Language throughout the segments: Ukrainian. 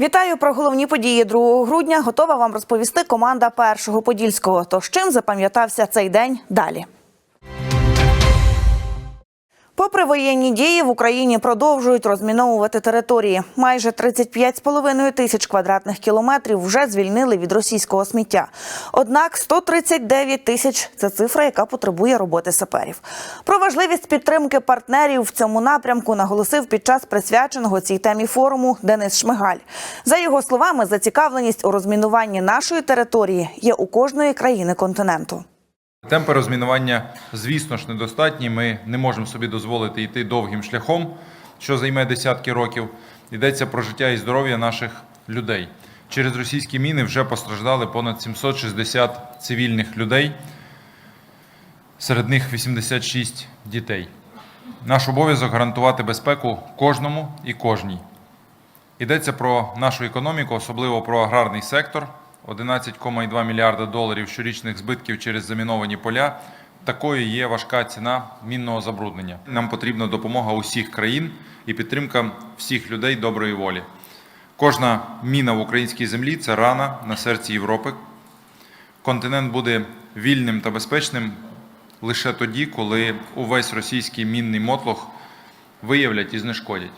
Вітаю про головні події 2 грудня. Готова вам розповісти команда першого подільського. Тож чим запам'ятався цей день далі. Попри воєнні дії в Україні продовжують розміновувати території. Майже 35,5 тисяч квадратних кілометрів вже звільнили від російського сміття. Однак 139 тисяч це цифра, яка потребує роботи саперів. Про важливість підтримки партнерів в цьому напрямку наголосив під час присвяченого цій темі форуму Денис Шмигаль. За його словами, зацікавленість у розмінуванні нашої території є у кожної країни континенту. Темпи розмінування, звісно ж, недостатні. Ми не можемо собі дозволити йти довгим шляхом, що займе десятки років. Йдеться про життя і здоров'я наших людей. Через російські міни вже постраждали понад 760 цивільних людей, серед них 86 дітей. Наш обов'язок гарантувати безпеку кожному і кожній. Йдеться про нашу економіку, особливо про аграрний сектор. 11,2 мільярда доларів щорічних збитків через заміновані поля. Такою є важка ціна мінного забруднення. Нам потрібна допомога усіх країн і підтримка всіх людей доброї волі. Кожна міна в українській землі це рана на серці Європи. Континент буде вільним та безпечним лише тоді, коли увесь російський мінний мотлох виявлять і знешкодять.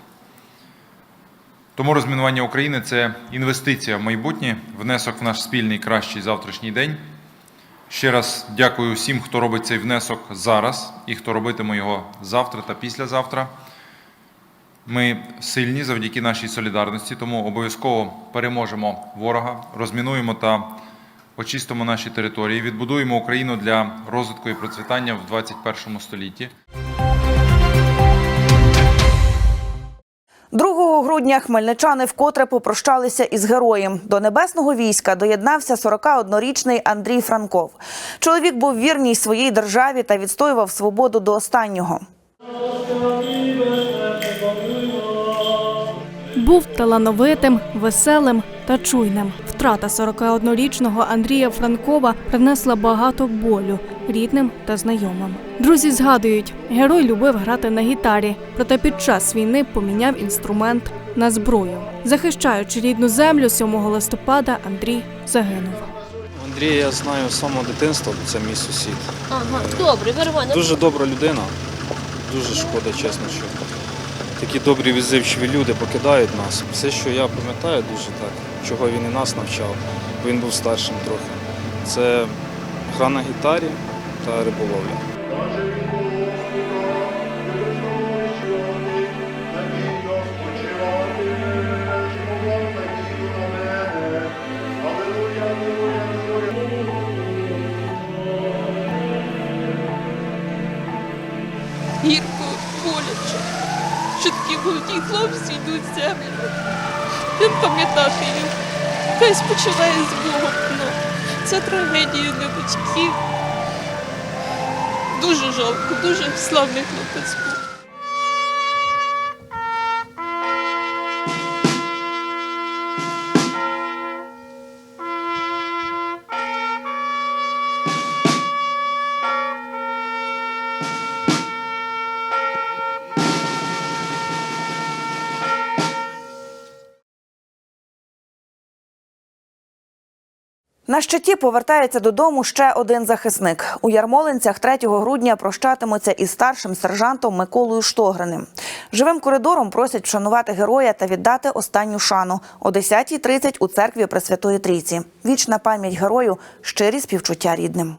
Тому розмінування України це інвестиція в майбутнє, внесок в наш спільний кращий завтрашній день. Ще раз дякую всім, хто робить цей внесок зараз і хто робитиме його завтра та післязавтра. Ми сильні завдяки нашій солідарності, тому обов'язково переможемо ворога, розмінуємо та очистимо наші території, відбудуємо Україну для розвитку і процвітання в 21 столітті. Грудня хмельничани вкотре попрощалися із героєм. До небесного війська доєднався 41-річний Андрій Франков. Чоловік був вірній своїй державі та відстоював свободу до останнього. Був талановитим, веселим та чуйним. Втрата 41-річного Андрія Франкова принесла багато болю рідним та знайомим. Друзі згадують, герой любив грати на гітарі, проте під час війни поміняв інструмент на зброю. Захищаючи рідну землю, 7 листопада Андрій загинув. Андрія я знаю з самого дитинства, бо це мій сусід. Ага, добре, Вервана. Дуже добра людина. Дуже шкода, чесно, що такі добрі відзивчиві люди покидають нас. Все, що я пам'ятаю дуже так, чого він і нас навчав, бо він був старшим трохи. Це гра на гітарі та риболовля. Гірко, боляче, що такі молоді хлопці йдуть з землю. Він пам'ятати їх. Хай спочиває з Богом. Ну, це трагедія для батьків. Дуже жалко, дуже славний хлопець був. На щиті повертається додому ще один захисник. У Ярмолинцях 3 грудня прощатимуться із старшим сержантом Миколою Штогриним. Живим коридором просять вшанувати героя та віддати останню шану о 10.30 у церкві Пресвятої Трійці. Вічна пам'ять герою, щирі співчуття рідним.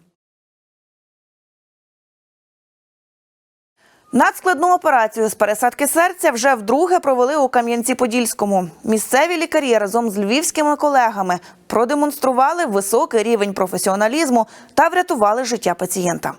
Надскладну операцію з пересадки серця вже вдруге провели у Кам'янці-Подільському. Місцеві лікарі разом з львівськими колегами продемонстрували високий рівень професіоналізму та врятували життя пацієнта.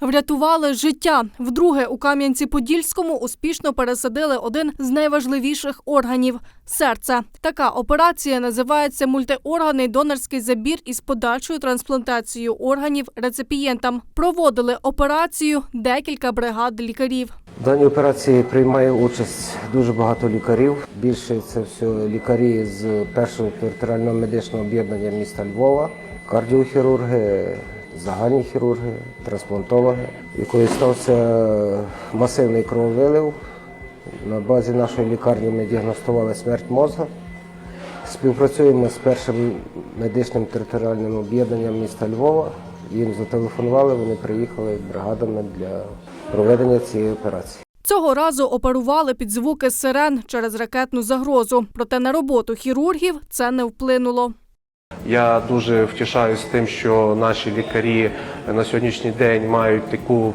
Врятували життя. Вдруге у Кам'янці-Подільському успішно пересадили один з найважливіших органів серця. Така операція називається мультиорганний донорський забір із подальшою трансплантацією органів реципієнтам. Проводили операцію декілька бригад лікарів. В даній операції приймає участь дуже багато лікарів. Більше це все лікарі з першого територіального медичного об'єднання міста Львова, кардіохірурги, загальні хірурги, трансплантологи. І коли стався масивний крововилив, на базі нашої лікарні ми діагностували смерть мозга. Співпрацюємо з першим медичним територіальним об'єднанням міста Львова. Їм зателефонували, вони приїхали бригадами для проведення цієї операції. Цього разу оперували під звуки сирен через ракетну загрозу. Проте на роботу хірургів це не вплинуло. Я дуже втішаюсь тим, що наші лікарі на сьогоднішній день мають таку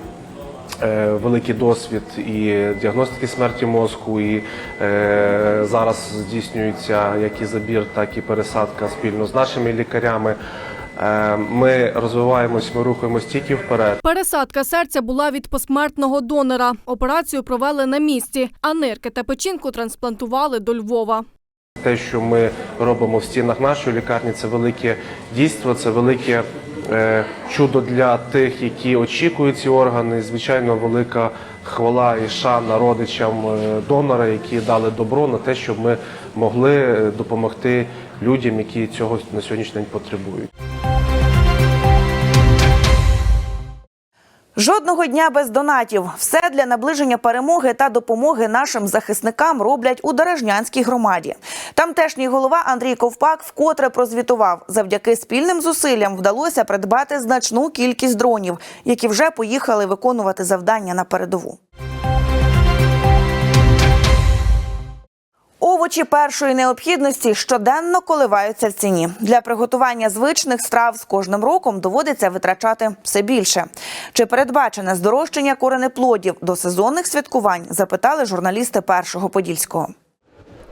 е, великий досвід і діагностики смерті мозку, і е, зараз здійснюється як і забір, так і пересадка спільно з нашими лікарями. Е, ми розвиваємось, ми рухаємось тільки вперед. Пересадка серця була від посмертного донора. Операцію провели на місці, а нирки та печінку трансплантували до Львова. Те, що ми робимо в стінах нашої лікарні, це велике дійство, це велике е, чудо для тих, які очікують ці органи. Звичайно, велика хвала і шана родичам е, донора, які дали добро на те, щоб ми могли допомогти людям, які цього на сьогоднішній день потребують. Жодного дня без донатів. Все для наближення перемоги та допомоги нашим захисникам роблять у Дорожнянській громаді. Тамтешній голова Андрій Ковпак вкотре прозвітував. Завдяки спільним зусиллям вдалося придбати значну кількість дронів, які вже поїхали виконувати завдання на передову. Овочі першої необхідності щоденно коливаються в ціні. Для приготування звичних страв з кожним роком доводиться витрачати все більше. Чи передбачене здорожчання коренеплодів до сезонних святкувань? Запитали журналісти першого подільського.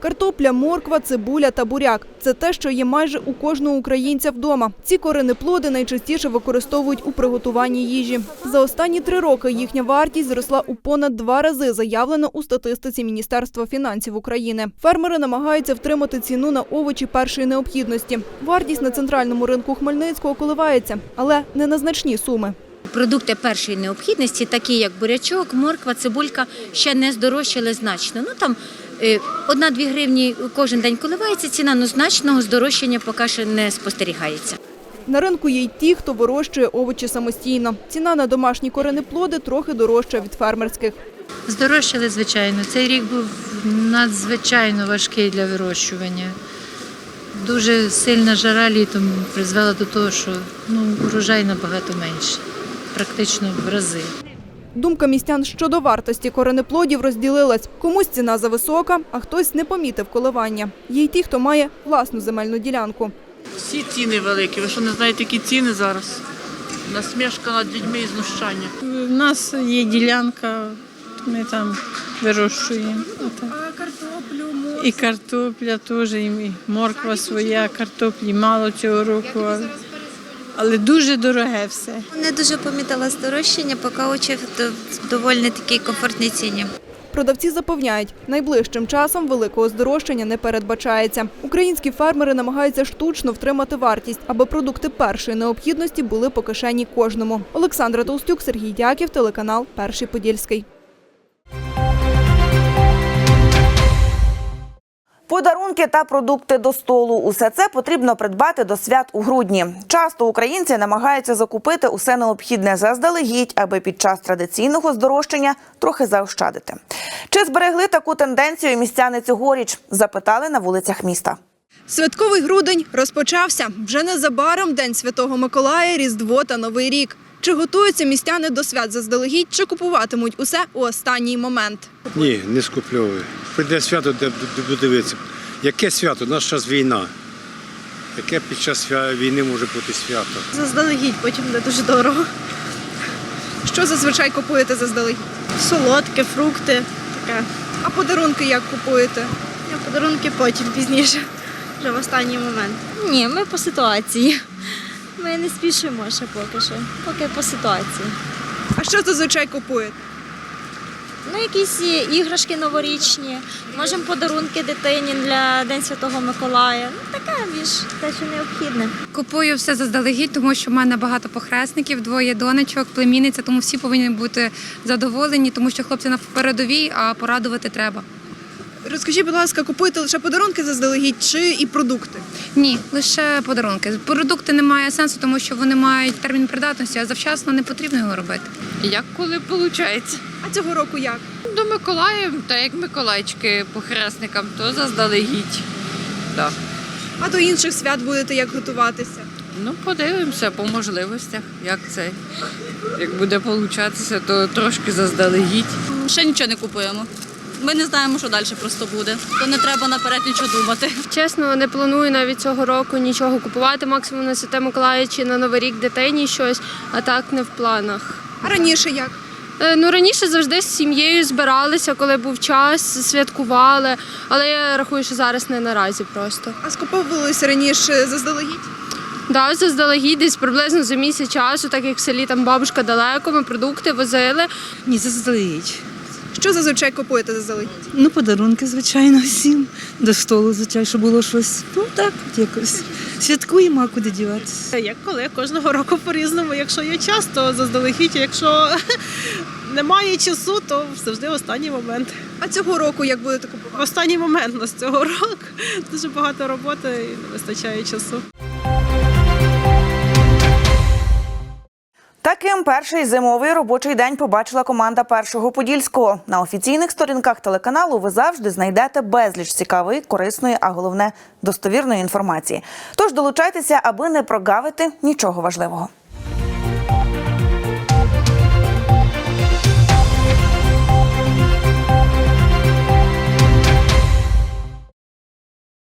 Картопля, морква, цибуля та буряк – це те, що є майже у кожного українця вдома. Ці коренеплоди найчастіше використовують у приготуванні їжі. За останні три роки їхня вартість зросла у понад два рази, заявлено у статистиці Міністерства фінансів України. Фермери намагаються втримати ціну на овочі першої необхідності. Вартість на центральному ринку Хмельницького коливається, але не на значні суми. Продукти першої необхідності, такі як бурячок, морква, цибулька, ще не здорожчали значно. Ну там одна-дві гривні кожен день коливається ціна, але значного здорожчання поки що не спостерігається. На ринку є й ті, хто вирощує овочі самостійно. Ціна на домашні коренеплоди трохи дорожча від фермерських. Здорожчали, звичайно. Цей рік був надзвичайно важкий для вирощування. Дуже сильна жара літом призвела до того, що ну, урожай набагато менший, практично в рази. Думка містян щодо вартості коренеплодів розділилась. Комусь ціна зависока, а хтось не помітив коливання. Є й ті, хто має власну земельну ділянку. Всі ціни великі. Ви що не знаєте, які ціни зараз? Насмішка над людьми і знущання. У нас є ділянка, ми там вирощуємо. А картоплю, І картопля теж, і морква своя, картоплі мало цього року. але- Але дуже дороге все. Не дуже помітила здорожчання, поки очі в доволі такій комфортній ціні. Продавці запевняють, найближчим часом великого здорожчання не передбачається. Українські фермери намагаються штучно втримати вартість, аби продукти першої необхідності були по кишені кожному. Олександра Толстюк, Сергій Дяків, телеканал Перший Подільський. Подарунки та продукти до столу усе це потрібно придбати до свят у грудні. Часто українці намагаються закупити усе необхідне заздалегідь, аби під час традиційного здорожчання трохи заощадити. Чи зберегли таку тенденцію містяни цьогоріч? Запитали на вулицях міста. Святковий грудень розпочався. Вже незабаром День Святого Миколая, Різдво та Новий рік. Чи готуються містяни до свят заздалегідь, чи купуватимуть усе у останній момент? Ні, не скупльовую. Прийде свято, де буду дивитися. Яке свято? У нас зараз війна. Яке під час війни може бути свято? Заздалегідь, потім не дуже дорого. Що зазвичай купуєте заздалегідь? Солодке, фрукти, таке. А подарунки як купуєте? А подарунки потім пізніше, вже в останній момент. Ні, ми по ситуації. Ми не спішимо ще поки що, поки по ситуації. А що зазвичай купуєте? Ну, якісь іграшки новорічні, можемо подарунки дитині для День Святого Миколая. Ну, таке більш те, що необхідне. Купую все заздалегідь, тому що в мене багато похресників, двоє донечок, племінниця, тому всі повинні бути задоволені, тому що хлопці на передовій, а порадувати треба. Розкажіть, будь ласка, купуєте лише подарунки заздалегідь чи і продукти? Ні, лише подарунки. Продукти немає сенсу, тому що вони мають термін придатності, а завчасно не потрібно його робити. Як коли виходить? А цього року як? До Миколаїв, та як Миколайчики по хресникам, то заздалегідь. Да. А до інших свят будете як готуватися? Ну, подивимося по можливостях, як це. Як буде получатися, то трошки заздалегідь. Ще нічого не купуємо. Ми не знаємо, що далі просто буде. То не треба наперед нічого думати. Чесно, не планую навіть цього року нічого купувати, максимум на Святе Миколая чи на Новий рік дитині щось, а так не в планах. А раніше як? Е, Ну раніше завжди з сім'єю збиралися, коли був час, святкували, але я рахую, що зараз не наразі просто. А скуповувалися раніше заздалегідь? Да, заздалегідь десь приблизно за місяць часу, так як в селі там бабушка далеко, ми продукти возили. Ні, заздалегідь. Що зазвичай купуєте заздалегідь? Ну, подарунки, звичайно, всім. До столу, звичайно, щоб було щось. Ну так, от якось. Святкуємо, а куди діватися. Як коли кожного року по-різному. Якщо є час, то заздалегідь. Якщо немає часу, то завжди останній момент. А цього року як будете купувати? Останній момент у нас цього року. Дуже багато роботи і не вистачає часу. Таким перший зимовий робочий день побачила команда першого подільського. На офіційних сторінках телеканалу ви завжди знайдете безліч цікавої, корисної, а головне достовірної інформації. Тож долучайтеся, аби не прогавити нічого важливого.